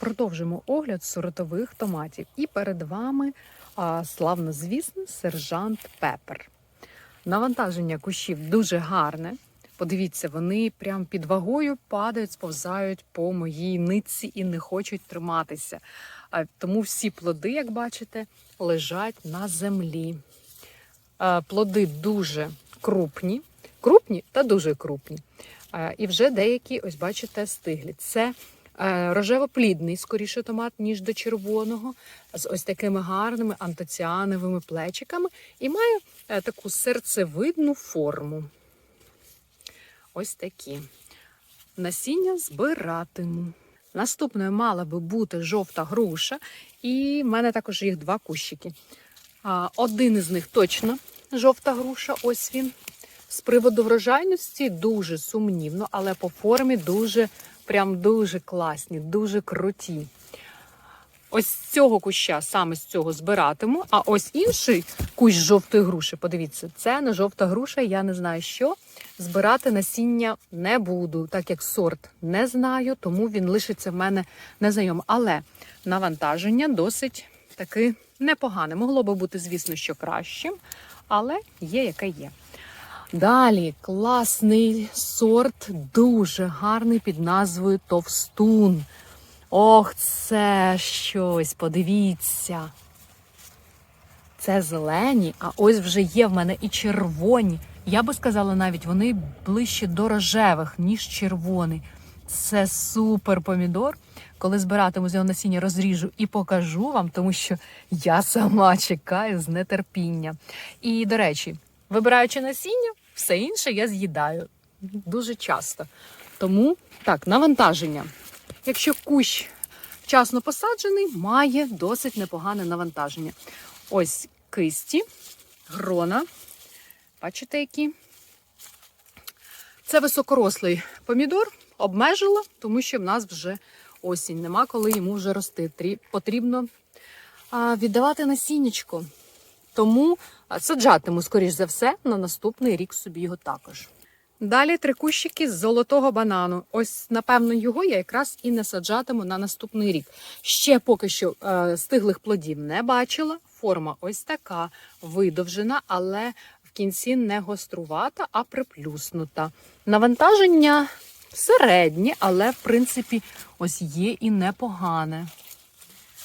Продовжимо огляд сортових томатів. І перед вами а, славнозвісний сержант Пепер. Навантаження кущів дуже гарне. Подивіться, вони прям під вагою падають, сповзають по моїй нитці і не хочуть триматися. Тому всі плоди, як бачите, лежать на землі. Плоди дуже крупні, крупні та дуже крупні. І вже деякі, ось бачите, стиглі. Це рожево-плідний, скоріше томат, ніж до червоного, з ось такими гарними антоціановими плечиками і має е, таку серцевидну форму. Ось такі. Насіння збиратиму. Наступною мала би бути жовта груша, і в мене також їх два кущики. Один із них точно жовта груша, ось він. З приводу врожайності дуже сумнівно, але по формі дуже, прям дуже класні, дуже круті. Ось з цього куща саме з цього збиратиму. А ось інший кущ жовтої груші, подивіться, це не жовта груша, я не знаю що. Збирати насіння не буду, так як сорт не знаю, тому він лишиться в мене незнайомим. Але навантаження досить таки непогане. Могло би бути, звісно, що кращим, але є яке є. Далі класний сорт, дуже гарний під назвою Товстун. Ох, це щось, подивіться. Це зелені, а ось вже є в мене і червоні. Я би сказала, навіть вони ближче до рожевих, ніж червоний. Це супер помідор. Коли збиратиму з його насіння, розріжу і покажу вам, тому що я сама чекаю з нетерпінням. І, до речі, вибираючи насіння, все інше я з'їдаю дуже часто. Тому так, навантаження. Якщо кущ вчасно посаджений, має досить непогане навантаження. Ось кисті, грона. Бачите, які? Це високорослий помідор, обмежила, тому що в нас вже осінь. Нема коли йому вже рости. Потрібно віддавати насіннячко. Тому саджатиму, скоріш за все, на наступний рік собі його також. Далі три кущики з золотого банану. Ось, напевно, його я якраз і не саджатиму на наступний рік. Ще поки що е, стиглих плодів не бачила. Форма ось така видовжена, але в кінці не гострувата, а приплюснута. Навантаження середнє, але в принципі ось є і непогане.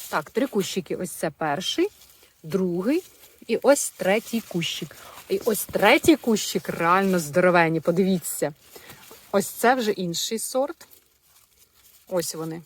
Так, три кущики. Ось це перший, другий і ось третій кущик. І ось третій кущик реально здоровенні. Подивіться. Ось це вже інший сорт. Ось вони.